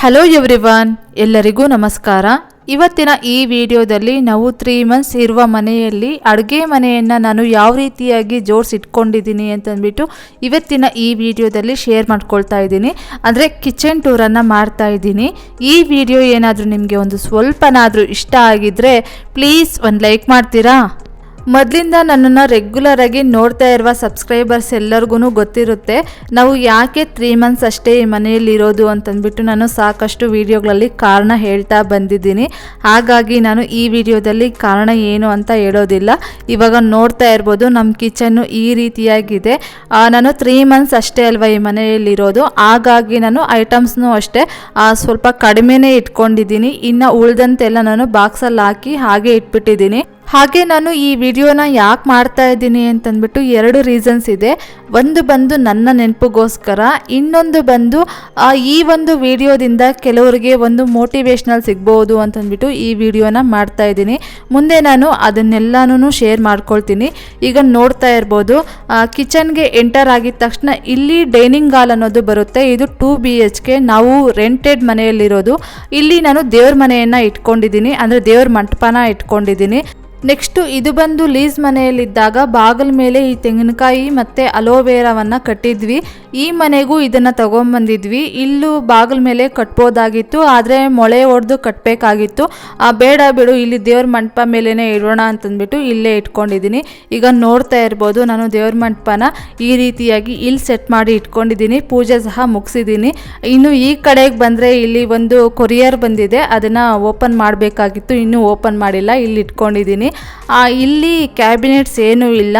Hello everyone ಎಲ್ಲರಿಗೂ ನಮಸ್ಕಾರ. ಇವತ್ತಿನ ಈ ವಿಡಿಯೋದಲ್ಲಿ ನಾವು ತ್ರೀ ಮಂತ್ಸ್ ಇರುವ ಮನೆಯಲ್ಲಿ ಅಡುಗೆ ಮನೆಯನ್ನು ನಾನು ಯಾವ ರೀತಿಯಾಗಿ ಜೋಡಿಸಿಟ್ಕೊಂಡಿದ್ದೀನಿ ಅಂತಂದ್ಬಿಟ್ಟು ಇವತ್ತಿನ ಈ ವಿಡಿಯೋದಲ್ಲಿ ಶೇರ್ ಮಾಡ್ಕೊಳ್ತಾ ಇದ್ದೀನಿ. ಅಂದರೆ ಕಿಚನ್ ಟೂರನ್ನು ಮಾಡ್ತಾ ಇದ್ದೀನಿ. ಈ ವಿಡಿಯೋ ಏನಾದರೂ ನಿಮಗೆ ಒಂದು ಸ್ವಲ್ಪನಾದರೂ ಇಷ್ಟ ಆಗಿದ್ದರೆ ಪ್ಲೀಸ್ ಒಂದು ಲೈಕ್ ಮಾಡ್ತೀರಾ? ಮೊದಲಿಂದ ನನ್ನನ್ನು ರೆಗ್ಯುಲರ್ ಆಗಿ ನೋಡ್ತಾ ಇರುವ ಸಬ್ಸ್ಕ್ರೈಬರ್ಸ್ ಎಲ್ಲರಿಗೂ ಗೊತ್ತಿರುತ್ತೆ. ನಾವು ಯಾಕೆ ತ್ರೀ ಮಂತ್ಸ್ ಅಷ್ಟೇ ಈ ಮನೆಯಲ್ಲಿ ಇರೋದು ಅಂತಂದ್ಬಿಟ್ಟು ನಾನು ಸಾಕಷ್ಟು ವಿಡಿಯೋಗಳಲ್ಲಿ ಕಾರಣ ಹೇಳ್ತಾ ಬಂದಿದ್ದೀನಿ. ಹಾಗಾಗಿ ನಾನು ಈ ವಿಡಿಯೋದಲ್ಲಿ ಕಾರಣ ಏನು ಅಂತ ಹೇಳೋದಿಲ್ಲ. ಇವಾಗ ನೋಡ್ತಾ ಇರ್ಬೋದು ನಮ್ಮ ಕಿಚನ್ನು ಈ ರೀತಿಯಾಗಿದೆ. ನಾನು ತ್ರೀ ಮಂತ್ಸ್ ಅಷ್ಟೇ ಅಲ್ವಾ ಈ ಮನೆಯಲ್ಲಿರೋದು. ಹಾಗಾಗಿ ನಾನು ಐಟಮ್ಸ್ನೂ ಅಷ್ಟೇ ಸ್ವಲ್ಪ ಕಡಿಮೆನೇ ಇಟ್ಕೊಂಡಿದ್ದೀನಿ. ಇನ್ನು ಉಳ್ದಂತೆಲ್ಲ ನಾನು ಬಾಕ್ಸಲ್ಲಿ ಹಾಕಿ ಹಾಗೆ ಇಟ್ಬಿಟ್ಟಿದ್ದೀನಿ. ಹಾಗೆ ನಾನು ಈ ವಿಡಿಯೋನ ಯಾಕೆ ಮಾಡ್ತಾ ಇದ್ದೀನಿ ಅಂತಂದ್ಬಿಟ್ಟು ಎರಡು ರೀಸನ್ಸ್ ಇದೆ. ಒಂದು ಬಂದು ನನ್ನ ನೆನಪಿಗೋಸ್ಕರ, ಇನ್ನೊಂದು ಬಂದು ಈ ಒಂದು ವಿಡಿಯೋದಿಂದ ಕೆಲವರಿಗೆ ಒಂದು ಮೋಟಿವೇಶ್ನಲ್ ಸಿಗ್ಬೋದು ಅಂತಂದ್ಬಿಟ್ಟು ಈ ವಿಡಿಯೋನ ಮಾಡ್ತಾ ಇದ್ದೀನಿ. ಮುಂದೆ ನಾನು ಅದನ್ನೆಲ್ಲನೂ ಶೇರ್ ಮಾಡ್ಕೊಳ್ತೀನಿ. ಈಗ ನೋಡ್ತಾ ಇರ್ಬೋದು ಕಿಚನ್ಗೆ ಎಂಟರ್ ಆಗಿದ ತಕ್ಷಣ ಇಲ್ಲಿ ಡೈನಿಂಗ್ ಹಾಲ್ ಅನ್ನೋದು ಬರುತ್ತೆ. ಇದು ಟೂ ಬಿ ಎಚ್ ಕೆ ನಾವು ರೆಂಟೆಡ್ ಮನೆಯಲ್ಲಿರೋದು. ಇಲ್ಲಿ ನಾನು ದೇವ್ರ ಮನೆಯನ್ನು ಇಟ್ಕೊಂಡಿದ್ದೀನಿ. ಅಂದರೆ ದೇವ್ರ ಮಂಟಪನ ಇಟ್ಕೊಂಡಿದ್ದೀನಿ. ನೆಕ್ಸ್ಟು ಇದು ಬಂದು ಲೀಸ್ ಮನೆಯಲ್ಲಿದ್ದಾಗ ಬಾಗಿಲ ಮೇಲೆ ಈ ತೆಂಗಿನಕಾಯಿ ಮತ್ತು ಅಲೋವೆರಾವನ್ನು ಕಟ್ಟಿದ್ವಿ. ಈ ಮನೆಗೂ ಇದನ್ನು ತಗೊಂಬಂದಿದ್ವಿ. ಇಲ್ಲೂ ಬಾಗಿಲ ಮೇಲೆ ಕಟ್ಬೋದಾಗಿತ್ತು, ಆದರೆ ಮೊಳೆ ಹೊಡೆದು ಕಟ್ಟಬೇಕಾಗಿತ್ತು ಬೇಡ ಬಿಡು, ಇಲ್ಲಿ ದೇವ್ರ ಮಂಟಪ ಮೇಲೇ ಇಡೋಣ ಅಂತಂದ್ಬಿಟ್ಟು ಇಲ್ಲೇ ಇಟ್ಕೊಂಡಿದ್ದೀನಿ. ಈಗ ನೋಡ್ತಾ ಇರ್ಬೋದು, ನಾನು ದೇವ್ರ ಮಂಟಪನ ಈ ರೀತಿಯಾಗಿ ಇಲ್ಲಿ ಸೆಟ್ ಮಾಡಿ ಇಟ್ಕೊಂಡಿದ್ದೀನಿ, ಪೂಜೆ ಸಹ ಮುಗಿಸಿದ್ದೀನಿ. ಇನ್ನು ಈ ಕಡೆಗೆ ಬಂದರೆ ಇಲ್ಲಿ ಒಂದು ಕೊರಿಯರ್ ಬಂದಿದೆ, ಅದನ್ನು ಓಪನ್ ಮಾಡಬೇಕಾಗಿತ್ತು, ಇನ್ನೂ ಓಪನ್ ಮಾಡಿಲ್ಲ, ಇಲ್ಲಿ ಇಟ್ಕೊಂಡಿದ್ದೀನಿ. ಇಲ್ಲಿ ಕ್ಯಾಬಿನೆಟ್ಸ್ ಏನೂ ಇಲ್ಲ.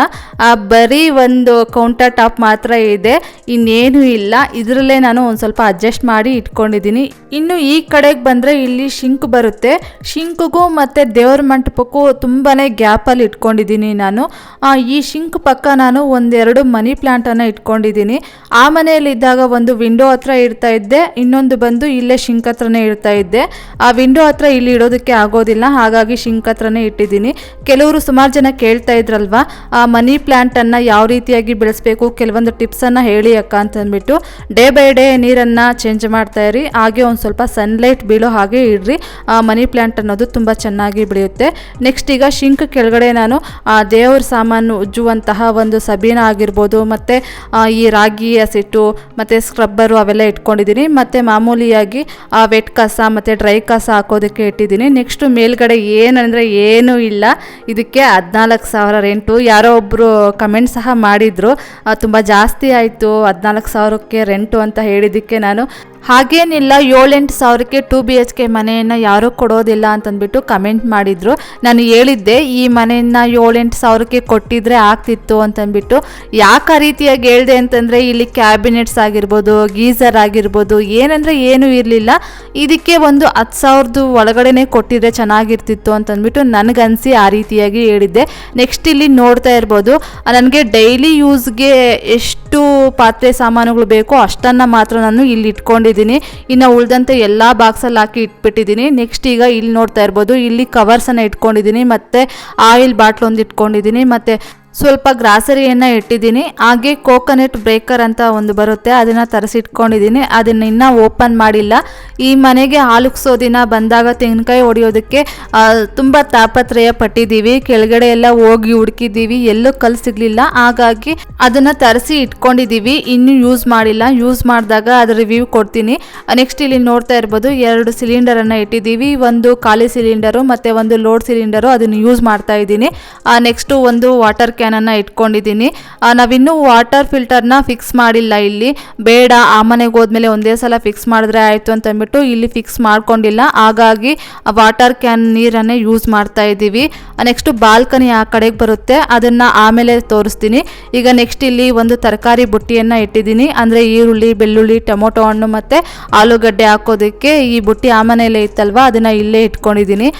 ಬರೀ ಒಂದು ಕೌಂಟರ್ ಟಾಪ್ ಮಾತ್ರ ಇದೆ. ಇನ್ನೇನು ಇಲ್ಲ. ಇದರಲ್ಲೇ ನಾನು ಒಂದು ಸ್ವಲ್ಪ ಅಡ್ಜಸ್ಟ್ ಮಾಡಿ ಇಟ್ಕೊಂಡಿದ್ದೀನಿ. ಇನ್ನು ಈ ಕಡೆಗೆ ಬಂದರೆ ಇಲ್ಲಿ ಶಿಂಕ್ ಬರುತ್ತೆ. ಶಿಂಕ್ಗೂ ಮತ್ತು ದೇವ್ರ ಮಂಟಪಕ್ಕೂ ತುಂಬಾ ಗ್ಯಾಪಲ್ಲಿ ಇಟ್ಕೊಂಡಿದ್ದೀನಿ ನಾನು. ಈ ಶಿಂಕ್ ಪಕ್ಕ ನಾನು ಒಂದೆರಡು ಮನಿ ಪ್ಲಾಂಟನ್ನು ಇಟ್ಕೊಂಡಿದ್ದೀನಿ. ಆ ಮನೆಯಲ್ಲಿದ್ದಾಗ ಒಂದು ವಿಂಡೋ ಹತ್ರ ಇಡ್ತಾ ಇದ್ದೆ. ಇನ್ನೊಂದು ಬಂದು ಇಲ್ಲೇ ಶಿಂಕ್ ಹತ್ರನೇ ಇಡ್ತಾ ಇದ್ದೆ. ಆ ವಿಂಡೋ ಹತ್ರ ಇಲ್ಲಿ ಇಡೋದಕ್ಕೆ ಆಗೋದಿಲ್ಲ. ಹಾಗಾಗಿ ಶಿಂಕ್ ಹತ್ರನೇ ಇಟ್ಟಿದ್ದೀನಿ. ಕೆಲವರು ಸುಮಾರು ಜನ ಕೇಳ್ತಾ ಇದ್ರಲ್ವಾ, ಆ ಮನಿ ಪ್ಲ್ಯಾಂಟನ್ನು ಯಾವ ರೀತಿಯಾಗಿ ಬೆಳೆಸಬೇಕು, ಕೆಲವೊಂದು ಟಿಪ್ಸನ್ನು ಹೇಳಿ ಅಕ್ಕ ಅಂತ ಅಂದ್ಬಿಟ್ಟು, ಡೇ ಬೈ ಡೇ ನೀರನ್ನು ಚೇಂಜ್ ಮಾಡ್ತಾ ಇರಿ, ಹಾಗೆ ಒಂದು ಸ್ವಲ್ಪ ಸನ್ಲೈಟ್ ಬೀಳೋ ಹಾಗೆ ಇಡ್ರಿ, ಆ ಮನಿ ಪ್ಲ್ಯಾಂಟ್ ಅನ್ನೋದು ತುಂಬ ಚೆನ್ನಾಗಿ ಬೆಳೆಯುತ್ತೆ. ನೆಕ್ಸ್ಟ್ ಈಗ ಶಿಂಕ್ ಕೆಳಗಡೆ ನಾನು, ಆ ದೇವ್ರ ಸಾಮಾನು ಉಜ್ಜುವಂತಹ ಒಂದು ಸಬೀನ ಆಗಿರ್ಬೋದು, ಮತ್ತು ಈ ರಾಗಿ ಹಸಿಟ್ಟು, ಮತ್ತು ಸ್ಕ್ರಬ್ಬರು ಅವೆಲ್ಲ ಇಟ್ಕೊಂಡಿದ್ದೀನಿ ಮತ್ತು ಮಾಮೂಲಿಯಾಗಿ, ಆ ವೆಟ್ ಕಸ, ಮತ್ತು ಡ್ರೈ ಕಸ ಹಾಕೋದಕ್ಕೆ ಇಟ್ಟಿದ್ದೀನಿ ನೆಕ್ಸ್ಟು ಮೇಲ್ಗಡೆ ಏನಂದರೆ ಏನೂ ಇಲ್ಲ ಇದಕ್ಕೆ ಹದಿನಾಲ್ಕು ಸಾವಿರ ರೆಂಟು ಯಾರೋ ಒಬ್ಬರು ಕಮೆಂಟ್ ಸಹ ಮಾಡಿದರು. ತುಂಬ ಜಾಸ್ತಿ ಆಯಿತು. ಹದಿನಾಲ್ಕು ಸಾವಿರಕ್ಕೆ ರೆಂಟು ಅಂತ ಹೇಳಿದ್ದಕ್ಕೆ ನಾನು. ಹಾಗೇನಿಲ್ಲ, ಏಳೆಂಟು ಸಾವಿರಕ್ಕೆ ಟು ಬಿ ಎಚ್ ಕೆ ಮನೆಯನ್ನು ಯಾರೂ ಕೊಡೋದಿಲ್ಲ ಅಂತಂದ್ಬಿಟ್ಟು ಕಮೆಂಟ್ ಮಾಡಿದರು. ನಾನು ಹೇಳಿದ್ದೆ, ಈ ಮನೆಯನ್ನು ಏಳೆಂಟು ಸಾವಿರಕ್ಕೆ ಕೊಟ್ಟಿದ್ರೆ ಆಗ್ತಿತ್ತು ಅಂತಂದ್ಬಿಟ್ಟು. ಯಾಕೆ ಆ ರೀತಿಯಾಗಿ ಹೇಳಿದೆ ಅಂತಂದರೆ, ಇಲ್ಲಿ ಕ್ಯಾಬಿನೆಟ್ಸ್ ಆಗಿರ್ಬೋದು ಗೀಸರ್ ಆಗಿರ್ಬೋದು, ಏನಂದರೆ ಏನೂ ಇರಲಿಲ್ಲ. ಇದಕ್ಕೆ ಒಂದು ಹತ್ತು ಸಾವಿರದ ಒಳಗಡೆನೆ ಕೊಟ್ಟಿದ್ರೆ ಚೆನ್ನಾಗಿರ್ತಿತ್ತು ಅಂತಂದ್ಬಿಟ್ಟು ನನಗನ್ಸಿ ಆ ರೀತಿಯಾಗಿ ಹೇಳಿದ್ದೆ. ನೆಕ್ಸ್ಟ್ ಇಲ್ಲಿ ನೋಡ್ತಾ ಇರ್ಬೋದು, ನನಗೆ ಡೈಲಿ ಯೂಸ್ಗೆ ಎಷ್ಟು ಪಾತ್ರೆ ಸಾಮಾನುಗಳು ಬೇಕೋ ಅಷ್ಟನ್ನು ಮಾತ್ರ ನಾನು ಇಲ್ಲಿ ಇಟ್ಕೊಂಡಿದ್ದೀನಿ. ಇನ್ನು ಉಳಿದಂತೆ ಎಲ್ಲ ಬಾಕ್ಸಲ್ಲಿ ಹಾಕಿ ಇಟ್ಬಿಟ್ಟಿದ್ದೀನಿ. ನೆಕ್ಸ್ಟ್ ಈಗ ಇಲ್ಲಿ ನೋಡ್ತಾ ಇರ್ಬೋದು, ಇಲ್ಲಿ ಕವರ್ಸನ್ನು ಇಟ್ಕೊಂಡಿದ್ದೀನಿ, ಮತ್ತು ಆಯಿಲ್ ಬಾಟ್ಲೊಂದು ಇಟ್ಕೊಂಡಿದ್ದೀನಿ, ಮತ್ತು ಸ್ವಲ್ಪ ಗ್ರಾಸರಿಯನ್ನು ಇಟ್ಟಿದ್ದೀನಿ. ಹಾಗೆ ಕೋಕೋನಟ್ ಬ್ರೇಕರ್ ಅಂತ ಒಂದು ಬರುತ್ತೆ, ಅದನ್ನು ತರಿಸಿಟ್ಕೊಂಡಿದ್ದೀನಿ. ಅದನ್ನು ಇನ್ನೂ ಓಪನ್ ಮಾಡಿಲ್ಲ. ಈ ಮನೆಗೆ ಹಾಲುಕ್ಸೋ ದಿನ ಬಂದಾಗ ತೆಂಗಿನಕಾಯಿ ಹೊಡೆಯೋದಕ್ಕೆ ತುಂಬ ತಾಪತ್ರಯ ಪಟ್ಟಿದ್ದೀವಿ. ಕೆಳಗಡೆ ಎಲ್ಲ ಹೋಗಿ ಹುಡುಕಿದ್ದೀವಿ. ಎಲ್ಲೂ ಕಲ್ಲು ಸಿಗಲಿಲ್ಲ. ಹಾಗಾಗಿ ಅದನ್ನು ತರಿಸಿ ಇಟ್ಕೊಂಡಿದ್ದೀವಿ. ಇನ್ನೂ ಯೂಸ್ ಮಾಡಿಲ್ಲ. ಯೂಸ್ ಮಾಡಿದಾಗ ಅದರ ರಿವ್ಯೂ ಕೊಡ್ತೀನಿ. ನೆಕ್ಸ್ಟ್ ಇಲ್ಲಿ ನೋಡ್ತಾ ಇರ್ಬೋದು, ಎರಡು ಸಿಲಿಂಡರನ್ನು ಇಟ್ಟಿದ್ದೀವಿ. ಒಂದು ಖಾಲಿ ಸಿಲಿಂಡರು ಮತ್ತು ಒಂದು ಲೋಡ್ ಸಿಲಿಂಡರು ಅದನ್ನು ಯೂಸ್ ಮಾಡ್ತಾ ಇದ್ದೀನಿ. ನೆಕ್ಸ್ಟು ಒಂದು ವಾಟರ್ ಕ್ಯಾನನ್ನು ಇಟ್ಕೊಂಡಿದ್ದೀನಿ. ನಾವಿನ್ನೂ ವಾಟರ್ ಫಿಲ್ಟರ್ನ ಫಿಕ್ಸ್ ಮಾಡಿಲ್ಲ ಇಲ್ಲಿ. ಬೇಡ, ಆ ಮನೆಗೆ ಹೋದ್ಮೇಲೆ ಒಂದೇ ಸಲ ಫಿಕ್ಸ್ ಮಾಡಿದ್ರೆ ಆಯಿತು ಅಂತ ಅಂದ್ಬಿಟ್ಟು ಇಲ್ಲಿ ಫಿಕ್ಸ್ ಮಾಡ್ಕೊಂಡಿಲ್ಲ. ಹಾಗಾಗಿ ವಾಟರ್ ಕ್ಯಾನ್ ನೀರನ್ನೇ ಯೂಸ್ ಮಾಡ್ತಾ ಇದ್ದೀವಿ. ನೆಕ್ಸ್ಟು ಬಾಲ್ಕನಿ ಆ ಕಡೆಗೆ ಬರುತ್ತೆ. ಅದನ್ನು ಆಮೇಲೆ ತೋರಿಸ್ತೀನಿ. ಈಗ ನೆಕ್ಸ್ಟ್ ಇಲ್ಲಿ ಒಂದು ತರಕಾರಿ ಬುಟ್ಟಿಯನ್ನು ಇಟ್ಟಿದ್ದೀನಿ. ಅಂದರೆ ಈರುಳ್ಳಿ, ಬೆಳ್ಳುಳ್ಳಿ, ಟೊಮೊಟೊ ಹಣ್ಣು ಮತ್ತು ಆಲೂಗಡ್ಡೆ ಹಾಕೋದಕ್ಕೆ ಈ ಬುಟ್ಟಿ ಆ ಮನೆಯಲ್ಲೇ ಇತ್ತಲ್ವ? ಅದನ್ನು ಇಲ್ಲೇ ಇಟ್ಕೊಂಡಿದ್ದೀನಿ.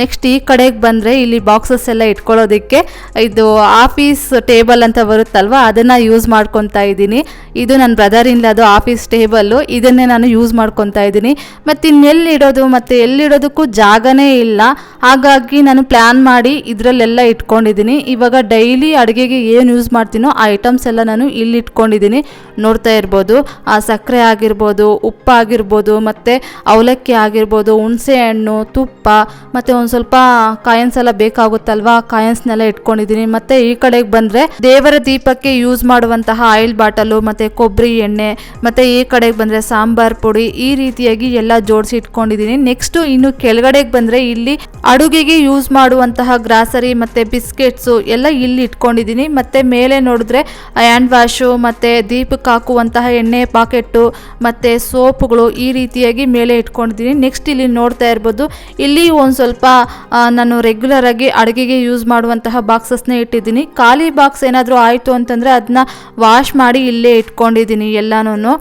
ನೆಕ್ಸ್ಟ್ ಈ ಕಡೆಗೆ ಬಂದರೆ ಇಲ್ಲಿ ಬಾಕ್ಸಸ್ ಎಲ್ಲ ಇಟ್ಕೊಳ್ಳೋದಕ್ಕೆ ಇದು ಆಫೀಸ್ ಟೇಬಲ್ ಅಂತ ಬರುತ್ತಲ್ವ, ಅದನ್ನು ಯೂಸ್ ಮಾಡ್ಕೊತಾ ಇದ್ದೀನಿ. ಇದು ನನ್ನ ಬ್ರದರ್ ಅದು ಆಫೀಸ್ ಟೇಬಲ್ಲು ಇದನ್ನೇ ನಾನು ಯೂಸ್ ಮಾಡ್ಕೊತಾ ಇದ್ದೀನಿ. ಮತ್ತು ಇನ್ನೆಲ್ಲಿಡೋದು ಮತ್ತು ಎಲ್ಲಿಡೋದಕ್ಕೂ ಜಾಗನೇ ಇಲ್ಲ. ಹಾಗಾಗಿ ನಾನು ಪ್ಲ್ಯಾನ್ ಮಾಡಿ ಇದರಲ್ಲೆಲ್ಲ ಇಟ್ಕೊಂಡಿದ್ದೀನಿ. ಇವಾಗ ಡೈಲಿ ಅಡುಗೆಗೆ ಏನು ಯೂಸ್ ಮಾಡ್ತೀನೋ ಆ ಐಟಮ್ಸ್ ಎಲ್ಲ ನಾನು ಇಲ್ಲಿ ಇಟ್ಕೊಂಡಿದ್ದೀನಿ. ನೋಡ್ತಾ ಇರ್ಬೋದು. ಆ ಸಕ್ಕರೆ ಆಗಿರ್ಬೋದು, ಉಪ್ಪು ಆಗಿರ್ಬೋದು, ಮತ್ತು ಅವಲಕ್ಕಿ ಆಗಿರ್ಬೋದು, ಹುಣಸೆ ಹಣ್ಣು, ತುಪ್ಪ, ಮತ್ತು ಒಂದು ಸ್ವಲ್ಪ ಕಾಯಿನ್ಸ್ ಎಲ್ಲ ಬೇಕಾಗುತ್ತಲ್ವಾ ಕಾಯಿನ್ಸ್ನೆಲ್ಲ ಇಟ್ಕೊಂಡಿದ್ದೀನಿ. ಮತ್ತು ಈ ಕಡೆಗೆ ಬಂದ್ರೆ ದೇವರ ದೀಪಕ್ಕೆ ಯೂಸ್ ಮಾಡುವಂತಹ ಆಯಿಲ್ ಬಾಟಲು ಮತ್ತೆ ಕೊಬ್ಬರಿ ಎಣ್ಣೆ, ಮತ್ತೆ ಈ ಕಡೆಗೆ ಬಂದ್ರೆ ಸಾಂಬಾರ್ ಪುಡಿ ಈ ರೀತಿಯಾಗಿ ಎಲ್ಲ ಜೋಡಿಸಿ ಇಟ್ಕೊಂಡಿದ್ದೀನಿ. ನೆಕ್ಸ್ಟ್ ಇನ್ನು ಕೆಳಗಡೆಗೆ ಬಂದ್ರೆ ಇಲ್ಲಿ ಅಡುಗೆಗೆ ಯೂಸ್ ಮಾಡುವಂತಹ ಗ್ರಾಸರಿ ಮತ್ತೆ ಬಿಸ್ಕೆಟ್ಸ್ ಎಲ್ಲ ಇಲ್ಲಿ ಇಟ್ಕೊಂಡಿದ್ದೀನಿ. ಮತ್ತೆ ಮೇಲೆ ನೋಡಿದ್ರೆ ಹ್ಯಾಂಡ್ ವಾಶು ಮತ್ತೆ ದೀಪಕ್ಕೆ ಹಾಕುವಂತಹ ಎಣ್ಣೆ ಪಾಕೆಟ್ಟು ಮತ್ತೆ ಸೋಪುಗಳು ಈ ರೀತಿಯಾಗಿ ಮೇಲೆ ಇಟ್ಕೊಂಡಿದ್ದೀನಿ. ನೆಕ್ಸ್ಟ್ ಇಲ್ಲಿ ನೋಡ್ತಾ ಇರ್ಬೋದು, ಇಲ್ಲಿ ಒಂದು ಸ್ವಲ್ಪ ನಾನು ರೆಗ್ಯುಲರ್ ಆಗಿ ಅಡುಗೆಗೆ ಯೂಸ್ ಮಾಡುವಂತಹ ಬಾಕ್ಸಸ್ನೇ ಇಟ್ಟಿದ್ದೀನಿ. ಖಾಲಿ ಬಾಕ್ಸ್ ಏನಾದರೂ ಆಯಿತು ಅಂತಂದರೆ ಅದನ್ನ ವಾಶ್ ಮಾಡಿ ಇಲ್ಲೇ ಇಟ್ಕೊಂಡಿದ್ದೀನಿ ಎಲ್ಲನೂ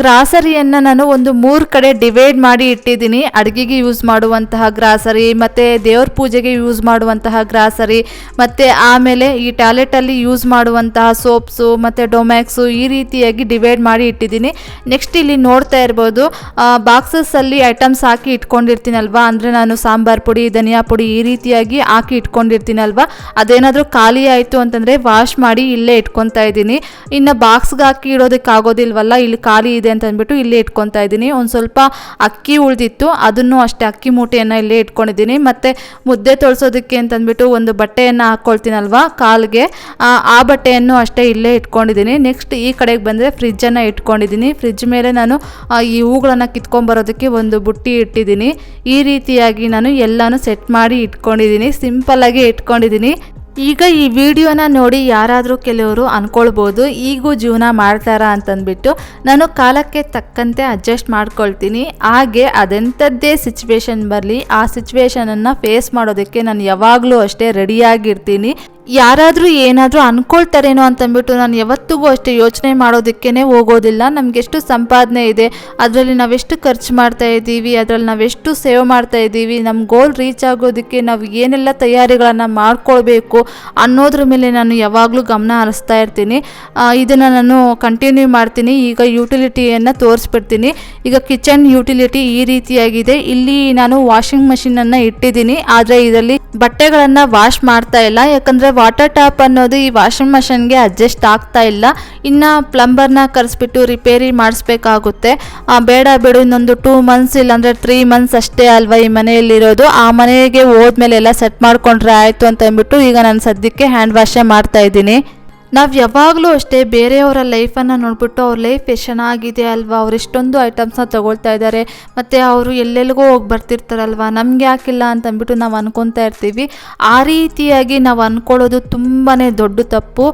ಗ್ರಾಸರಿಯನ್ನು ನಾನು ಒಂದು ಮೂರು ಕಡೆ ಡಿವೈಡ್ ಮಾಡಿ ಇಟ್ಟಿದ್ದೀನಿ. ಅಡುಗೆಗೆ ಯೂಸ್ ಮಾಡುವಂತಹ ಗ್ರಾಸರಿ, ಮತ್ತು ದೇವ್ರ ಪೂಜೆಗೆ ಯೂಸ್ ಮಾಡುವಂತಹ ಗ್ರಾಸರಿ, ಮತ್ತು ಆಮೇಲೆ ಈ ಟ್ಯಾಲೆಟಲ್ಲಿ ಯೂಸ್ ಮಾಡುವಂತಹ ಸೋಪ್ಸು, ಮತ್ತು ಡೊಮ್ಯಾಕ್ಸು ಈ ರೀತಿಯಾಗಿ ಡಿವೈಡ್ ಮಾಡಿ ಇಟ್ಟಿದ್ದೀನಿ. ನೆಕ್ಸ್ಟ್ ಇಲ್ಲಿ ನೋಡ್ತಾ ಇರ್ಬೋದು ಬಾಕ್ಸಸ್ಸಲ್ಲಿ ಐಟಮ್ಸ್ ಹಾಕಿ ಇಟ್ಕೊಂಡಿರ್ತೀನಲ್ವಾ? ಅಂದರೆ ನಾನು ಸಾಂಬಾರ್ ಪುಡಿ, ಧನಿಯಾ ಪುಡಿ ಈ ರೀತಿಯಾಗಿ ಹಾಕಿ ಇಟ್ಕೊಂಡಿರ್ತೀನಲ್ವಾ? ಅದೇನಾದರೂ ಖಾಲಿ ಆಯಿತು ಅಂತಂದರೆ ವಾಶ್ ಮಾಡಿ ಇಲ್ಲೇ ಇಟ್ಕೊತಾ ಇದ್ದೀನಿ. ಇನ್ನು ಬಾಕ್ಸ್ಗೆ ಹಾಕಿ ಇಡೋದಕ್ಕಾಗೋದಿಲ್ವಲ್ಲ? ಇಲ್ಲಿ ಖಾಲಿ ಇದೆ ಅಂತ ಅಂದ್ಬಿಟ್ಟು ಇಲ್ಲೇ ಇಟ್ಕೊತಾ ಇದ್ದೀನಿ. ಒಂದು ಸ್ವಲ್ಪ ಅಕ್ಕಿ ಉಳಿದಿತ್ತು, ಅದನ್ನು ಅಷ್ಟೇ ಅಕ್ಕಿ ಮೂಟೆಯನ್ನು ಇಲ್ಲೇ ಇಟ್ಕೊಂಡಿದ್ದೀನಿ. ಮತ್ತು ಮುದ್ದೆ ತೊಳ್ಸೋದಕ್ಕೆ ಅಂತಂದ್ಬಿಟ್ಟು ಒಂದು ಬಟ್ಟೆಯನ್ನು ಹಾಕ್ಕೊಳ್ತೀನಲ್ವಾ ಕಾಲಿಗೆ. ಆ ಬಟ್ಟೆಯನ್ನು ಅಷ್ಟೇ ಇಲ್ಲೇ ಇಟ್ಕೊಂಡಿದ್ದೀನಿ. ನೆಕ್ಸ್ಟ್ ಈ ಕಡೆಗೆ ಬಂದರೆ ಫ್ರಿಜ್ಜನ್ನು ಇಟ್ಕೊಂಡಿದ್ದೀನಿ. ಫ್ರಿಜ್ ಮೇಲೆ ನಾನು ಈ ಹೂಗಳನ್ನು ಕಿತ್ಕೊಂಬರೋದಕ್ಕೆ ಒಂದು ಬುಟ್ಟಿ ಇಟ್ಟಿದ್ದೀನಿ. ಈ ರೀತಿಯಾಗಿ ನಾನು ಎಲ್ಲನೂ ಸೆಟ್ ಮಾಡಿ ಇಟ್ಕೊಂಡಿದ್ದೀನಿ. ಸಿಂಪಲ್ಲಾಗಿ ಇಟ್ಕೊಂಡಿದ್ದೀನಿ. ಈಗ ಈ ವಿಡಿಯೋನ ನೋಡಿ ಯಾರಾದರೂ ಕೆಲವರು ಅಂದ್ಕೊಳ್ಬೋದು ಈಗೂ ಜೀವನ ಮಾಡ್ತಾರಾ ಅಂತಂದ್ಬಿಟ್ಟು ನಾನು ಕಾಲಕ್ಕೆ ತಕ್ಕಂತೆ ಅಡ್ಜಸ್ಟ್ ಮಾಡ್ಕೊಳ್ತೀನಿ. ಹಾಗೆ ಅದೆಂಥದ್ದೇ ಸಿಚುವೇಶನ್ ಬರಲಿ, ಆ ಸಿಚುವೇಶನನ್ನು ಫೇಸ್ ಮಾಡೋದಕ್ಕೆ ನಾನು ಯಾವಾಗಲೂ ಅಷ್ಟೇ ರೆಡಿಯಾಗಿರ್ತೀನಿ ಯಾರಾದರೂ ಏನಾದರೂ ಅನ್ಕೊಳ್ತಾರೇನೋ ಅಂತಂದ್ಬಿಟ್ಟು ನಾನು ಯಾವತ್ತಿಗೂ ಅಷ್ಟೇ ಯೋಚನೆ ಮಾಡೋದಕ್ಕೇ ಹೋಗೋದಿಲ್ಲ. ನಮಗೆಷ್ಟು ಸಂಪಾದನೆ ಇದೆ, ಅದರಲ್ಲಿ ನಾವೆಷ್ಟು ಖರ್ಚು ಮಾಡ್ತಾ ಇದ್ದೀವಿ, ಅದರಲ್ಲಿ ನಾವೆಷ್ಟು ಸೇವ್ ಮಾಡ್ತಾ ಇದ್ದೀವಿ ನಮ್ಮ ಗೋಲ್ ರೀಚ್ ಆಗೋದಕ್ಕೆ ನಾವು ಏನೆಲ್ಲ ತಯಾರಿಗಳನ್ನು ಮಾಡ್ಕೊಳ್ಬೇಕು ಅನ್ನೋದ್ರ ಮೇಲೆ ನಾನು ಯಾವಾಗಲೂ ಗಮನ ಹರಿಸ್ತಾ ಇರ್ತೀನಿ. ಇದನ್ನು ನಾನು ಕಂಟಿನ್ಯೂ ಮಾಡ್ತೀನಿ. ಈಗ ಯುಟಿಲಿಟಿಯನ್ನು ತೋರಿಸ್ಬಿಡ್ತೀನಿ. ಈಗ ಕಿಚನ್ ಯುಟಿಲಿಟಿ ಈ ರೀತಿಯಾಗಿದೆ. ಇಲ್ಲಿ ನಾನು ವಾಷಿಂಗ್ ಮಷಿನನ್ನು ಇಟ್ಟಿದ್ದೀನಿ. ಆದರೆ ಇದರಲ್ಲಿ ಬಟ್ಟೆಗಳನ್ನು ವಾಶ್ ಮಾಡ್ತಾ ಇಲ್ಲ. ಯಾಕಂದರೆ ವಾಟರ್ ಟ್ಯಾಪ್ ಅನ್ನೋದು ಈ ವಾಷಿಂಗ್ ಮಷಿನ್ಗೆ ಅಡ್ಜಸ್ಟ್ ಆಗ್ತಾ ಇಲ್ಲ. ಇನ್ನು ಪ್ಲಂಬರ್ನ ಕರೆಸ್ಬಿಟ್ಟು ರಿಪೇರಿ ಮಾಡಿಸ್ಬೇಕಾಗುತ್ತೆ. ಬೇಡ ಬಿಡು, ಇನ್ನೊಂದು ಟೂ ಮಂತ್ಸ್ ಇಲ್ಲಾಂದರೆ ತ್ರೀ ಮಂತ್ಸ್ ಅಷ್ಟೇ ಅಲ್ವಾ ಈ ಮನೆಯಲ್ಲಿರೋದು. ಆ ಮನೆಗೆ ಹೋದ್ಮೇಲೆ ಎಲ್ಲ ಸೆಟ್ ಮಾಡಿಕೊಂಡ್ರೆ ಆಯಿತು ಅಂತ ಅಂದ್ಬಿಟ್ಟು ಈಗ ನಾನು ಸದ್ಯಕ್ಕೆ ಹ್ಯಾಂಡ್ ವಾಶೇ ಮಾಡ್ತಾ ಇದ್ದೀನಿ. ನಾವು ಯಾವಾಗಲೂ ಅಷ್ಟೇ ಬೇರೆಯವರ ಲೈಫನ್ನು ನೋಡಿಬಿಟ್ಟು ಅವ್ರ ಲೈಫ್ ಎಷ್ಟು ಚೆನ್ನಾಗಿದೆ ಅಲ್ವಾ? ಅವ್ರು ಎಷ್ಟೊಂದು ಐಟಮ್ಸ್ನ ತೊಗೊಳ್ತಾ ಇದ್ದಾರೆ ಮತ್ತು ಅವರು ಎಲ್ಲೆಲ್ಲಿಗೋ ಹೋಗಿ ಬರ್ತಿರ್ತಾರಲ್ವಾ? ನಮ್ಗೆ ಯಾಕಿಲ್ಲ ಅಂತ ಅಂದ್ಬಿಟ್ಟು ನಾವು ಅನ್ಕೊತಾ ಇರ್ತೀವಿ. ಆ ರೀತಿಯಾಗಿ ನಾವು ಅಂದ್ಕೊಳ್ಳೋದು ತುಂಬಾ ದೊಡ್ಡ ತಪ್ಪು.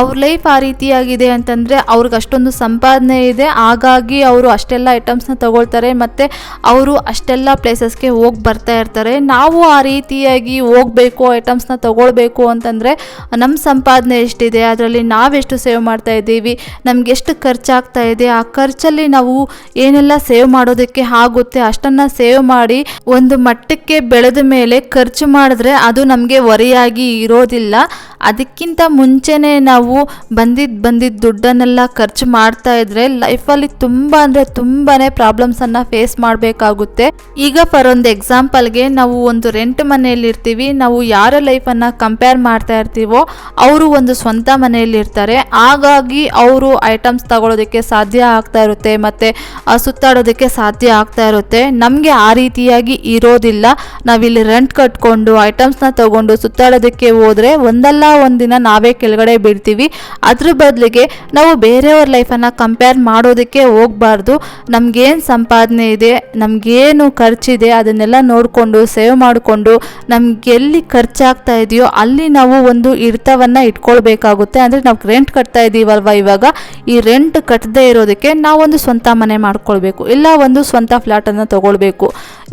ಅವ್ರ ಲೈಫ್ ಆ ರೀತಿಯಾಗಿದೆ ಅಂತಂದರೆ ಅವ್ರಿಗೆ ಅಷ್ಟೊಂದು ಸಂಪಾದನೆ ಇದೆ. ಹಾಗಾಗಿ ಅವರು ಅಷ್ಟೆಲ್ಲ ಐಟಮ್ಸ್ನ ತಗೊಳ್ತಾರೆ. ಮತ್ತು ಅವರು ಅಷ್ಟೆಲ್ಲ ಪ್ಲೇಸಸ್ಗೆ ಹೋಗಿ ಬರ್ತಾ ಇರ್ತಾರೆ. ನಾವು ಆ ರೀತಿಯಾಗಿ ಹೋಗಬೇಕು ಐಟಮ್ಸ್ನ ತಗೊಳ್ಬೇಕು ಅಂತಂದರೆ ನಮ್ಮ ಸಂಪಾದನೆ ಎಷ್ಟಿದೆ? ಅದರಲ್ಲಿ ನಾವೆಷ್ಟು ಸೇವ್ ಮಾಡ್ತಾ ಇದ್ದೀವಿ, ನಮ್ಗೆ ಎಷ್ಟು ಖರ್ಚಾಗ್ತಾ ಇದೆ, ಆ ಖರ್ಚಲ್ಲಿ ನಾವು ಏನೆಲ್ಲ ಸೇವ್ ಮಾಡೋದಕ್ಕೆ ಆಗುತ್ತೆ, ಅಷ್ಟನ್ನು ಸೇವ್ ಮಾಡಿ ಒಂದು ಮಟ್ಟಕ್ಕೆ ಬೆಳೆದ ಮೇಲೆ ಖರ್ಚು ಮಾಡಿದ್ರೆ ಅದು ನಮಗೆ ಹೊರೆಯಾಗಿ ಇರೋದಿಲ್ಲ. ಅದಕ್ಕಿಂತ ಮುಂಚೆನೇ ನಾವು ಬಂದಿದ್ದು ಬಂದಿದ್ದ ದುಡ್ಡನ್ನೆಲ್ಲ ಖರ್ಚು ಮಾಡ್ತಾ ಇದ್ರೆ ಲೈಫಲ್ಲಿ ತುಂಬ ಅಂದರೆ ತುಂಬಾ ಪ್ರಾಬ್ಲಮ್ಸನ್ನು ಫೇಸ್ ಮಾಡಬೇಕಾಗುತ್ತೆ. ಈಗ ಫಾರ್ ಒಂದು ಎಕ್ಸಾಂಪಲ್ಗೆ ನಾವು ಒಂದು ರೆಂಟ್ ಮನೆಯಲ್ಲಿ ಇರ್ತೀವಿ ನಾವು ಯಾರ ಲೈಫನ್ನು ಕಂಪೇರ್ ಮಾಡ್ತಾ ಇರ್ತೀವೋ, ಅವರು ಒಂದು ಸ್ವಂತ ಮನೆಯಲ್ಲಿ ಇರ್ತಾರೆ ಹಾಗಾಗಿ ಅವರು ಐಟಮ್ಸ್ ತಗೊಳ್ಳೋದಕ್ಕೆ ಸಾಧ್ಯ ಆಗ್ತಾ ಇರುತ್ತೆ ಮತ್ತು ಸುತ್ತಾಡೋದಕ್ಕೆ ಸಾಧ್ಯ ಆಗ್ತಾ ಇರುತ್ತೆ. ನಮಗೆ ಆ ರೀತಿಯಾಗಿ ಇರೋದಿಲ್ಲ. ನಾವಿಲ್ಲಿ ರೆಂಟ್ ಕಟ್ಕೊಂಡು ಐಟಮ್ಸ್ನ ತಗೊಂಡು ಸುತ್ತಾಡೋದಕ್ಕೆ ಹೋದರೆ ಒಂದಲ್ಲ ಒಂದಿನ ನಾವೇ ಕೆಳಗಡೆ ಬೀಳ್ತೀವಿ. ಅದ್ರ ಬದಲಿಗೆ ನಾವು ಬೇರೆಯವ್ರ ಲೈಫನ್ನು ಕಂಪೇರ್ ಮಾಡೋದಕ್ಕೆ ಹೋಗಬಾರ್ದು. ನಮಗೇನು ಸಂಪಾದನೆ ಇದೆ, ನಮಗೇನು ಖರ್ಚಿದೆ ಅದನ್ನೆಲ್ಲ ನೋಡಿಕೊಂಡು ಸೇವ್ ಮಾಡಿಕೊಂಡು ನಮ್ಗೆ ಎಲ್ಲಿ ಖರ್ಚಾಗ್ತಾ ಇದೆಯೋ ಅಲ್ಲಿ ನಾವು ಒಂದು ಹಿಡಿತವನ್ನು ಇಟ್ಕೊಳ್ಬೇಕಾಗುತ್ತೆ. ಅಂದರೆ ನಾವು ರೆಂಟ್ ಕಟ್ತಾ ಇದ್ದೀವಲ್ವ ಇವಾಗ? ಈ ರೆಂಟ್ ಕಟ್ಟದೇ ಇರೋದಕ್ಕೆ ನಾವೊಂದು ಸ್ವಂತ ಮನೆ ಮಾಡ್ಕೊಳ್ಬೇಕು. ಇಲ್ಲ ಒಂದು ಸ್ವಂತ ಫ್ಲ್ಯಾಟನ್ನು ತಗೊಳ್ಬೇಕು.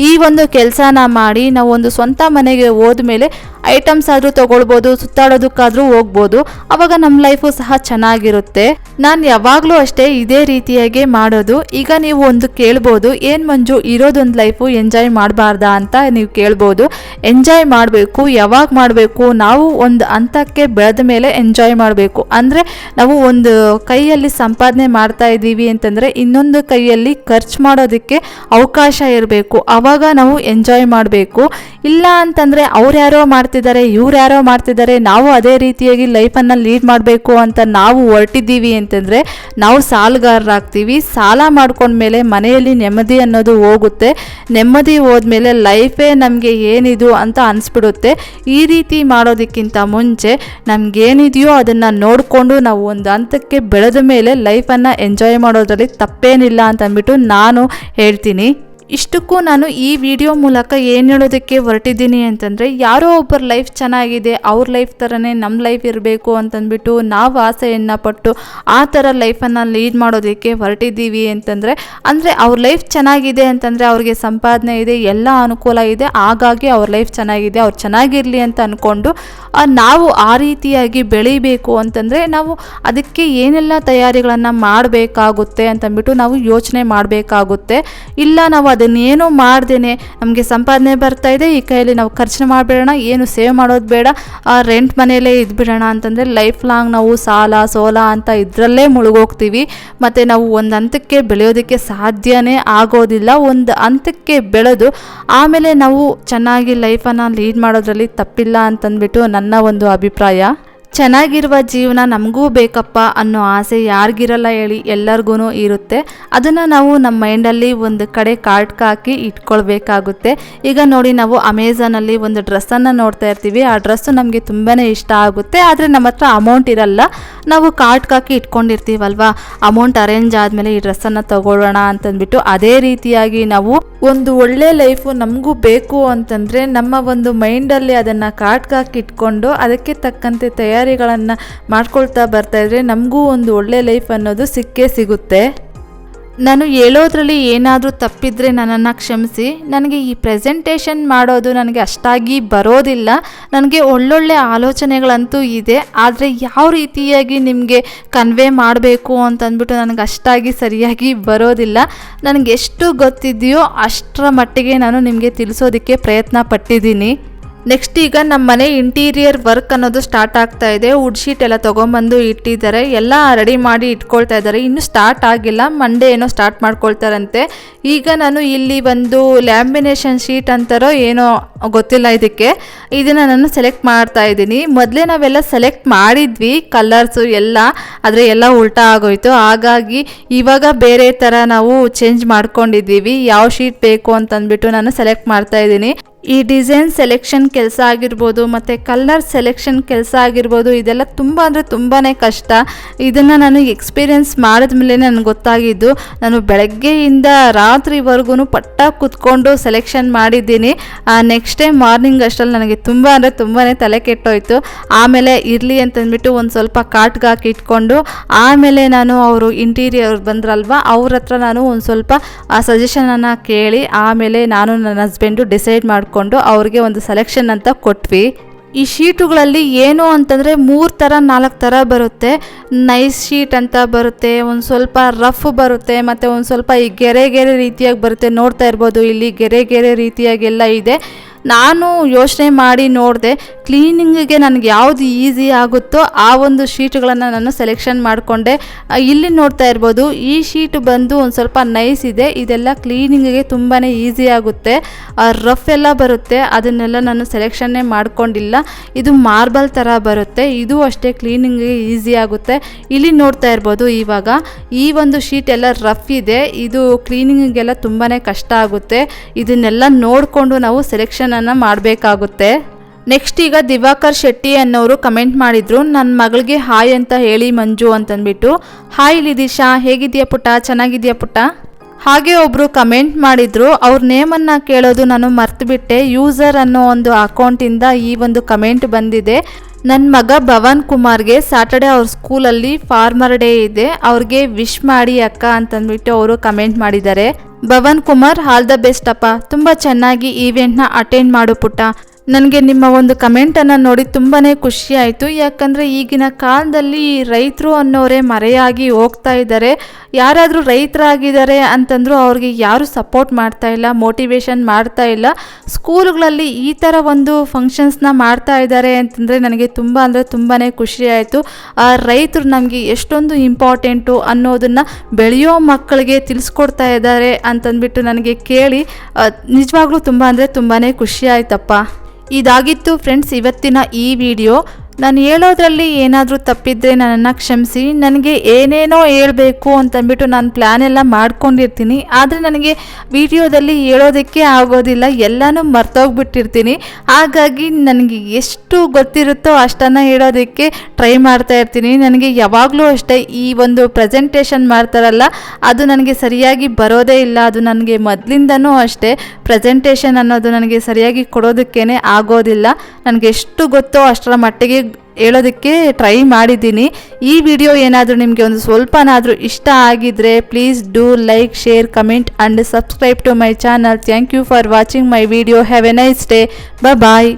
ಈ ಒಂದು ಕೆಲಸನ ಮಾಡಿ ನಾವು ಒಂದು ಸ್ವಂತ ಮನೆಗೆ ಹೋದ್ಮೇಲೆ ಐಟಮ್ಸ್ ಆದರೂ ತಗೊಳ್ಬೋದು, ಸುತ್ತಾಡೋದಕ್ಕಾದರೂ ಹೋಗ್ಬೋದು. ಅವಾಗ ನಮ್ಮ ಲೈಫು ಸಹ ಚೆನ್ನಾಗಿರುತ್ತೆ. ನಾನು ಯಾವಾಗಲೂ ಅಷ್ಟೇ ಇದೇ ರೀತಿಯಾಗಿ ಮಾಡೋದು. ಈಗ ನೀವು ಒಂದು ಕೇಳ್ಬೋದು, ಏನು ಮಂಜು ಇರೋದೊಂದು ಲೈಫು ಎಂಜಾಯ್ ಮಾಡಬಾರ್ದಾ ಅಂತ ನೀವು ಕೇಳ್ಬೋದು. ಎಂಜಾಯ್ ಮಾಡಬೇಕು, ಯಾವಾಗ ಮಾಡಬೇಕು, ನಾವು ಒಂದು ಹಂತಕ್ಕೆ ಬೆಳೆದ ಮೇಲೆ ಎಂಜಾಯ್ ಮಾಡಬೇಕು. ಅಂದರೆ ನಾವು ಒಂದು ಕೈಯಲ್ಲಿ ಸಂಪಾದನೆ ಮಾಡ್ತಾ ಇದ್ದೀವಿ ಅಂತಂದರೆ ಇನ್ನೊಂದು ಕೈಯಲ್ಲಿ ಖರ್ಚು ಮಾಡೋದಕ್ಕೆ ಅವಕಾಶ ಇರಬೇಕು. ಆವಾಗ ನಾವು ಎಂಜಾಯ್ ಮಾಡಬೇಕು? ಇಲ್ಲ ಅಂತಂದರೆ ಅವ್ರು ಯಾರೋ ಮಾಡ್ತಿದ್ದಾರೆ ಇವ್ರು ಯಾರೋ ಮಾಡ್ತಿದ್ದಾರೆ ನಾವು ಅದೇ ರೀತಿಯಾಗಿ ಲೈಫನ್ನು ಲೀಡ್ ಮಾಡಬೇಕು ಅಂತ ನಾವು ಹೊರಟಿದ್ದೀವಿ ಅಂತಂದರೆ ನಾವು ಸಾಲಗಾರರಾಗ್ತೀವಿ. ಸಾಲ ಮಾಡ್ಕೊಂಡ್ಮೇಲೆ ಮನೆಯಲ್ಲಿ ನೆಮ್ಮದಿ ಅನ್ನೋದು ಹೋಗುತ್ತೆ. ನೆಮ್ಮದಿ ಹೋದ್ಮೇಲೆ ಲೈಫೇ ನಮಗೆ ಏನಿದು ಅಂತ ಅನಿಸ್ಬಿಡುತ್ತೆ. ಈ ರೀತಿ ಮಾಡೋದಕ್ಕಿಂತ ಮುಂಚೆ ನಮಗೇನಿದೆಯೋ ಅದನ್ನು ನೋಡಿಕೊಂಡು ನಾವು ಒಂದು ಹಂತಕ್ಕೆ ಬೆಳೆದ ಮೇಲೆ ಲೈಫನ್ನು ಎಂಜಾಯ್ ಮಾಡೋದ್ರಲ್ಲಿ ತಪ್ಪೇನಿಲ್ಲ ಅಂತ ಅಂದ್ಬಿಟ್ಟು ನಾನು ಹೇಳ್ತೀನಿ. ಇಷ್ಟಕ್ಕೂ ನಾನು ಈ ವಿಡಿಯೋ ಮೂಲಕ ಏನು ಹೇಳೋದಕ್ಕೆ ಹೊರಟಿದ್ದೀನಿ ಅಂತಂದರೆ, ಯಾರೋ ಒಬ್ಬರ ಲೈಫ್ ಚೆನ್ನಾಗಿದೆ, ಅವ್ರ ಲೈಫ್ ಥರನೇ ನಮ್ಮ ಲೈಫ್ ಇರಬೇಕು ಅಂತಂದ್ಬಿಟ್ಟು ನಾವು ಆಸೆಯನ್ನು ಪಟ್ಟು ಆ ಥರ ಲೈಫನ್ನು ಲೀಡ್ ಮಾಡೋದಕ್ಕೆ ಹೊರಟಿದ್ದೀವಿ ಅಂತಂದರೆ, ಅಂದರೆ ಅವ್ರ ಲೈಫ್ ಚೆನ್ನಾಗಿದೆ ಅಂತಂದರೆ ಅವ್ರಿಗೆ ಸಂಪಾದನೆ ಇದೆ, ಎಲ್ಲ ಅನುಕೂಲ ಇದೆ, ಹಾಗಾಗಿ ಅವ್ರ ಲೈಫ್ ಚೆನ್ನಾಗಿದೆ, ಅವ್ರು ಚೆನ್ನಾಗಿರಲಿ ಅಂತ ಅಂದ್ಕೊಂಡು ನಾವು ಆ ರೀತಿಯಾಗಿ ಬೆಳೀಬೇಕು ಅಂತಂದರೆ ನಾವು ಅದಕ್ಕೆ ಏನೆಲ್ಲ ತಯಾರಿಗಳನ್ನು ಮಾಡಬೇಕಾಗುತ್ತೆ ಅಂತಂದ್ಬಿಟ್ಟು ನಾವು ಯೋಚನೆ ಮಾಡಬೇಕಾಗುತ್ತೆ. ಇಲ್ಲ, ನಾವು ಅದನ್ನೇನು ಮಾಡ್ದೇನೆ. ನಮಗೆ ಸಂಪಾದನೆ ಬರ್ತಾ ಇದೆ, ಈ ಕೈಯಲ್ಲಿ ನಾವು ಖರ್ಚು ಮಾಡಿಬಿಡೋಣ, ಏನು ಸೇವ್ ಮಾಡೋದು ಬೇಡ. ಆ ರೆಂಟ್ ಮನೆಯಲ್ಲೇ ಇದ್ಬಿಡೋಣ ಅಂತಂದರೆ ಲೈಫ್ ಲಾಂಗ್ ನಾವು ಸಾಲ, ಸೋಲ ಅಂತ ಇದರಲ್ಲೇ ಮುಳುಗೋಗ್ತೀವಿ. ಮತ್ತು ನಾವು ಒಂದು ಹಂತಕ್ಕೆ ಬೆಳೆಯೋದಕ್ಕೆ ಸಾಧ್ಯನೇ ಆಗೋದಿಲ್ಲ, ಒಂದು ಹಂತಕ್ಕೆ ಬೆಳೆದು ಆಮೇಲೆ ನಾವು ಚೆನ್ನಾಗಿ ಲೈಫನ್ನು ಲೀಡ್ ಮಾಡೋದ್ರಲ್ಲಿ ತಪ್ಪಿಲ್ಲ ಅಂತಂದ್ಬಿಟ್ಟು ನನ್ನ ಒಂದು ಅಭಿಪ್ರಾಯ. ಚೆನ್ನಾಗಿರುವ ಜೀವನ ನಮಗೂ ಬೇಕಪ್ಪ ಅನ್ನೋ ಆಸೆ ಯಾರಿಗಿರಲ್ಲ ಹೇಳಿ ಎಲ್ಲರಿಗೂ ಇರುತ್ತೆ. ಅದನ್ನು ನಾವು ನಮ್ಮ ಮೈಂಡಲ್ಲಿ ಒಂದು ಕಡೆ ಕಾರ್ಟ್ಗೆ ಹಾಕಿ ಇಟ್ಕೊಳ್ಬೇಕಾಗುತ್ತೆ. ಈಗ ನೋಡಿ ನಾವು ಅಮೆಝಾನಲ್ಲಿ ಒಂದು ಡ್ರೆಸ್ಸನ್ನು ನೋಡ್ತಾ ಇರ್ತೀವಿ. ಆ ಡ್ರೆಸ್ಸು ನಮಗೆ ತುಂಬಾ ಇಷ್ಟ ಆಗುತ್ತೆ. ಆದರೆ ನಮ್ಮ ಹತ್ರ ಅಮೌಂಟ್ ಇರಲ್ಲ. ನಾವು ಕಾರ್ಟ್ಗೆ ಹಾಕಿ ಇಟ್ಕೊಂಡಿರ್ತೀವಲ್ವಾ? ಅಮೌಂಟ್ ಅರೇಂಜ್ ಆದಮೇಲೆ ಈ ಡ್ರೆಸ್ಸನ್ನು ತಗೊಳ್ಳೋಣ ಅಂತಂದ್ಬಿಟ್ಟು ಅದೇ ರೀತಿಯಾಗಿ ನಾವು ಒಂದು ಒಳ್ಳೆ ಲೈಫು ನಮಗೂ ಬೇಕು ಅಂತಂದರೆ ನಮ್ಮ ಒಂದು ಮೈಂಡಲ್ಲಿ ಅದನ್ನು ಕಾರ್ಟ್ಗೆ ಹಾಕಿ ಇಟ್ಕೊಂಡು ಅದಕ್ಕೆ ತಕ್ಕಂತೆ ತಯಾರಿಗಳನ್ನು ಮಾಡ್ಕೊಳ್ತಾ ಬರ್ತಾ ಇದ್ರೆ ನಮಗೂ ಒಂದು ಒಳ್ಳೆ ಲೈಫ್ ಅನ್ನೋದು ಸಿಕ್ಕೇ ಸಿಗುತ್ತೆ. ನಾನು ಹೇಳೋದ್ರಲ್ಲಿ ಏನಾದರೂ ತಪ್ಪಿದರೆ ನನ್ನನ್ನು ಕ್ಷಮಿಸಿ. ನನಗೆ ಈ ಪ್ರೆಸೆಂಟೇಷನ್ ಮಾಡೋದು ನನಗೆ ಅಷ್ಟಾಗಿ ಬರೋದಿಲ್ಲ. ನನಗೆ ಒಳ್ಳೊಳ್ಳೆ ಆಲೋಚನೆಗಳಂತೂ ಇದೆ. ಆದರೆ ಯಾವ ರೀತಿಯಾಗಿ ನಿಮಗೆ ಕನ್ವೆ ಮಾಡಬೇಕು ಅಂತಂದ್ಬಿಟ್ಟು ನನಗೆ ಅಷ್ಟಾಗಿ ಸರಿಯಾಗಿ ಬರೋದಿಲ್ಲ. ನನಗೆ ಎಷ್ಟು ಗೊತ್ತಿದೆಯೋ ಅಷ್ಟರ ಮಟ್ಟಿಗೆ ನಾನು ನಿಮಗೆ ತಿಳಿಸೋದಕ್ಕೆ ಪ್ರಯತ್ನ ಪಟ್ಟಿದ್ದೀನಿ. ನೆಕ್ಸ್ಟ್ ಈಗ ನಮ್ಮ ಮನೆ ಇಂಟೀರಿಯರ್ ವರ್ಕ್ ಅನ್ನೋದು ಸ್ಟಾರ್ಟ್ ಆಗ್ತಾ ಇದೆ. ವುಡ್ ಶೀಟ್ ಎಲ್ಲ ತೊಗೊಂಬಂದು ಇಟ್ಟಿದ್ದಾರೆ. ಎಲ್ಲ ರೆಡಿ ಮಾಡಿ ಇಟ್ಕೊಳ್ತಾ ಇದ್ದಾರೆ. ಇನ್ನು ಸ್ಟಾರ್ಟ್ ಆಗಿಲ್ಲ. ಮಂಡೇ ಏನೋ ಸ್ಟಾರ್ಟ್ ಮಾಡ್ಕೊಳ್ತಾರಂತೆ. ಈಗ ನಾನು ಇಲ್ಲಿ ಒಂದು ಲ್ಯಾಮಿನೇಷನ್ ಶೀಟ್ ಅಂತಾರೋ ಏನೋ ಗೊತ್ತಿಲ್ಲ ಇದಕ್ಕೆ. ಇದನ್ನು ನಾನು ಸೆಲೆಕ್ಟ್ ಮಾಡ್ತಾ ಇದ್ದೀನಿ. ಮೊದಲೇ ನಾವೆಲ್ಲ ಸೆಲೆಕ್ಟ್ ಮಾಡಿದ್ವಿ. ಕಲರ್ಸು ಎಲ್ಲ, ಆದರೆ ಎಲ್ಲ ಉಲ್ಟಾ ಆಗೋಯ್ತು. ಹಾಗಾಗಿ ಇವಾಗ ಬೇರೆ ಥರ ನಾವು ಚೇಂಜ್ ಮಾಡ್ಕೊಂಡಿದ್ದೀವಿ. ಯಾವ ಶೀಟ್ ಬೇಕು ಅಂತಂದ್ಬಿಟ್ಟು ನಾನು ಸೆಲೆಕ್ಟ್ ಮಾಡ್ತಾ ಇದ್ದೀನಿ. ಈ ಡಿಸೈನ್ ಸೆಲೆಕ್ಷನ್ ಕೆಲಸ ಆಗಿರ್ಬೋದು, ಮತ್ತು ಕಲರ್ ಸೆಲೆಕ್ಷನ್ ಕೆಲಸ ಆಗಿರ್ಬೋದು, ಇದೆಲ್ಲ ತುಂಬ ಅಂದರೆ ತುಂಬಾ ಕಷ್ಟ. ಇದನ್ನು ನಾನು ಎಕ್ಸ್ಪೀರಿಯೆನ್ಸ್ ಮಾಡಿದ್ಮೇಲೆ ನನಗೆ ಗೊತ್ತಾಗಿದ್ದು, ನಾನು ಬೆಳಗ್ಗೆಯಿಂದ ರಾತ್ರಿವರೆಗೂ ಪಟ್ಟ ಕೂತ್ಕೊಂಡು ಸೆಲೆಕ್ಷನ್ ಮಾಡಿದ್ದೀನಿ. ನೆಕ್ಸ್ಟ್ ಡೇ ಮಾರ್ನಿಂಗ್ ಅಷ್ಟರಲ್ಲಿ ನನಗೆ ತುಂಬ ಅಂದರೆ ತುಂಬಾ ತಲೆ ಕೆಟ್ಟೋಯ್ತು. ಆಮೇಲೆ ಇರಲಿ ಅಂತಂದ್ಬಿಟ್ಟು ಒಂದು ಸ್ವಲ್ಪ ಕಾಟ್ಗೆ ಹಾಕಿ ಇಟ್ಕೊಂಡು, ಆಮೇಲೆ ನಾನು ಅವರು ಇಂಟೀರಿಯರ್ ಬಂದ್ರಲ್ವ, ಅವ್ರ ಹತ್ರ ನಾನು ಒಂದು ಸ್ವಲ್ಪ ಸಜೆಷನನ್ನು ಕೇಳಿ, ಆಮೇಲೆ ನಾನು ನನ್ನ ಹಸ್ಬೆಂಡು ಡಿಸೈಡ್ ಮಾಡಿಕೊಂಡು ಅವ್ರಿಗೆ ಒಂದು ಸೆಲೆಕ್ಷನ್ ಅಂತ ಕೊಟ್ವಿ. ಈ ಶೀಟುಗಳಲ್ಲಿ ಏನು ಅಂತಂದರೆ ಮೂರು ಥರ ನಾಲ್ಕು ಥರ ಬರುತ್ತೆ. ನೈಸ್ ಶೀಟ್ ಅಂತ ಬರುತ್ತೆ, ಒಂದು ಸ್ವಲ್ಪ ರಫ್ ಬರುತ್ತೆ, ಮತ್ತು ಒಂದು ಸ್ವಲ್ಪ ಈ ಗೆರೆ ಗೆರೆ ರೀತಿಯಾಗಿ ಬರುತ್ತೆ. ನೋಡ್ತಾ ಇರ್ಬೋದು, ಇಲ್ಲಿ ಗೆರೆ ಗೆರೆ ರೀತಿಯಾಗೆಲ್ಲ ಇದೆ. ನಾನು ಯೋಚನೆ ಮಾಡಿ ನೋಡಿದೆ ಕ್ಲೀನಿಂಗಿಗೆ ನನಗೆ ಯಾವುದು ಈಸಿ ಆಗುತ್ತೋ ಆ ಒಂದು ಶೀಟ್ಗಳನ್ನು ನಾನು ಸೆಲೆಕ್ಷನ್ ಮಾಡಿಕೊಂಡೆ. ಇಲ್ಲಿ ನೋಡ್ತಾ ಇರ್ಬೋದು, ಈ ಶೀಟ್ ಬಂದು ಒಂದು ಸ್ವಲ್ಪ ನೈಸ್ ಇದೆ. ಇದೆಲ್ಲ ಕ್ಲೀನಿಂಗಿಗೆ ತುಂಬಾ ಈಸಿ ಆಗುತ್ತೆ. ರಫ್ ಎಲ್ಲ ಬರುತ್ತೆ. ಅದನ್ನೆಲ್ಲ ನಾನು ಸೆಲೆಕ್ಷನ್ನೇ ಮಾಡಿಕೊಂಡಿಲ್ಲ. ಇದು ಮಾರ್ಬಲ್ ಥರ ಬರುತ್ತೆ. ಇದು ಅಷ್ಟೇ ಕ್ಲೀನಿಂಗಿಗೆ ಈಸಿ ಆಗುತ್ತೆ. ಇಲ್ಲಿ ನೋಡ್ತಾ ಇರ್ಬೋದು ಇವಾಗ, ಈ ಒಂದು ಶೀಟ್ ಎಲ್ಲ ರಫ್ ಇದೆ. ಇದು ಕ್ಲೀನಿಂಗಿಗೆಲ್ಲ ತುಂಬಾ ಕಷ್ಟ ಆಗುತ್ತೆ. ಇದನ್ನೆಲ್ಲ ನೋಡಿಕೊಂಡು ನಾವು ಸೆಲೆಕ್ಷನನ್ನು ಮಾಡಬೇಕಾಗುತ್ತೆ. ನೆಕ್ಸ್ಟ್ ಈಗ ದಿವಾಕರ್ ಶೆಟ್ಟಿ ಅನ್ನೋರು ಕಮೆಂಟ್ ಮಾಡಿದ್ರು ನನ್ನ ಮಗಳಿಗೆ ಹಾಯ್ ಅಂತ ಹೇಳಿ ಮಂಜು ಅಂತಂದ್ಬಿಟ್ಟು ಹಾಯ್ ಲಿದಿಶಾ, ಹೇಗಿದೆಯಾ ಪುಟ ಚೆನ್ನಾಗಿದೆಯಾ ಪುಟ ಹಾಗೆ ಒಬ್ಬರು ಕಮೆಂಟ್ ಮಾಡಿದ್ರು, ಅವ್ರ ನೇಮನ್ನು ಕೇಳೋದು ನಾನು ಮರ್ತುಬಿಟ್ಟೆ. ಯೂಸರ್ ಅನ್ನೋ ಒಂದು ಅಕೌಂಟಿಂದ ಈ ಒಂದು ಕಮೆಂಟ್ ಬಂದಿದೆ. ನನ್ನ ಮಗ ಭವನ್ ಕುಮಾರ್ಗೆ ಸ್ಯಾಟರ್ಡೆ ಅವ್ರ ಸ್ಕೂಲಲ್ಲಿ ಫಾರ್ಮರ್ ಡೇ ಇದೆ. ಅವ್ರಿಗೆ ವಿಶ್ ಮಾಡಿ ಅಕ್ಕ ಅಂತಂದ್ಬಿಟ್ಟು ಅವರು ಕಮೆಂಟ್ ಮಾಡಿದ್ದಾರೆ. Bhavan Kumar all the best ಅಪ್ಪ. ತುಂಬ ಚೆನ್ನಾಗಿ ಈವೆಂಟ್ನ ಅಟೆಂಡ್ ಮಾಡು ಪುಟ್ಟ. ನನಗೆ ನಿಮ್ಮ ಒಂದು ಕಮೆಂಟನ್ನು ನೋಡಿ ತುಂಬಾ ಖುಷಿ ಆಯಿತು. ಯಾಕಂದರೆ ಈಗಿನ ಕಾಲದಲ್ಲಿ ರೈತರು ಅನ್ನೋರೇ ಮರೆಯಾಗಿ ಹೋಗ್ತಾ ಇದ್ದಾರೆ. ಯಾರಾದರೂ ರೈತರಾಗಿದ್ದಾರೆ ಅಂತಂದರೂ ಅವ್ರಿಗೆ ಯಾರು ಸಪೋರ್ಟ್ ಮಾಡ್ತಾ ಇಲ್ಲ ಮೋಟಿವೇಶನ್ ಮಾಡ್ತಾ ಇಲ್ಲ. ಸ್ಕೂಲ್ಗಳಲ್ಲಿ ಈ ಥರ ಒಂದು ಫಂಕ್ಷನ್ಸ್ನ ಮಾಡ್ತಾ ಇದ್ದಾರೆ ಅಂತಂದರೆ ನನಗೆ ತುಂಬ ಅಂದರೆ ತುಂಬಾ ಖುಷಿ ಆಯಿತು. ಆ ರೈತರು ನಮಗೆ ಎಷ್ಟೊಂದು ಇಂಪಾರ್ಟೆಂಟು ಅನ್ನೋದನ್ನು ಬೆಳೆಯೋ ಮಕ್ಕಳಿಗೆ ತಿಳಿಸ್ಕೊಡ್ತಾ ಇದ್ದಾರೆ ಅಂತಂದ್ಬಿಟ್ಟು ನನಗೆ ಕೇಳಿ ನಿಜವಾಗ್ಲೂ ತುಂಬ ಅಂದರೆ ತುಂಬಾ ಖುಷಿ ಆಯ್ತಪ್ಪ. ಇದಾಗಿತ್ತು ಫ್ರೆಂಡ್ಸ್ ಇವತ್ತಿನ ಈ ವಿಡಿಯೋ ನಾನು ಹೇಳೋದ್ರಲ್ಲಿ ಏನಾದರೂ ತಪ್ಪಿದ್ರೆ ನನ್ನನ್ನು ಕ್ಷಮಿಸಿ, ನನಗೆ ಏನೇನೋ ಹೇಳಬೇಕು ಅಂತಂದ್ಬಿಟ್ಟು ನಾನು ಪ್ಲ್ಯಾನ್ ಎಲ್ಲ ಮಾಡ್ಕೊಂಡಿರ್ತೀನಿ. ಆದರೆ ನನಗೆ ವಿಡಿಯೋದಲ್ಲಿ ಹೇಳೋದಕ್ಕೆ ಆಗೋದಿಲ್ಲ, ಎಲ್ಲನೂ ಮರ್ತೋಗ್ಬಿಟ್ಟಿರ್ತೀನಿ. ಹಾಗಾಗಿ ನನಗೆ ಎಷ್ಟು ಗೊತ್ತಿರುತ್ತೋ ಅಷ್ಟನ್ನು ಹೇಳೋದಕ್ಕೆ ಟ್ರೈ ಮಾಡ್ತಾ ಇರ್ತೀನಿ. ನನಗೆ ಯಾವಾಗಲೂ ಅಷ್ಟೇ ಈ ಒಂದು ಪ್ರೆಸೆಂಟೇಷನ್ ಮಾಡ್ತಾರಲ್ಲ, ಅದು ನನಗೆ ಸರಿಯಾಗಿ ಬರೋದೇ ಇಲ್ಲ. ಅದು ನನಗೆ ಮೊದಲಿಂದನೂ ಅಷ್ಟೇ ಪ್ರೆಸೆಂಟೇಷನ್ ಅನ್ನೋದು ನನಗೆ ಸರಿಯಾಗಿ ಕೊಡೋದಕ್ಕೇ ಆಗೋದಿಲ್ಲ. ನನಗೆ ಎಷ್ಟು ಗೊತ್ತೋ ಅಷ್ಟರ ಮಟ್ಟಿಗೆ ಹೇಳೋದಕ್ಕೆ ಟ್ರೈ ಮಾಡಿದ್ದೀನಿ. ಈ ವಿಡಿಯೋ ಏನಾದರೂ ನಿಮಗೆ ಒಂದು ಸ್ವಲ್ಪನಾದರೂ ಇಷ್ಟ ಆಗಿದ್ರೆ please do like share comment and subscribe to my channel thank you for watching my video have a nice day bye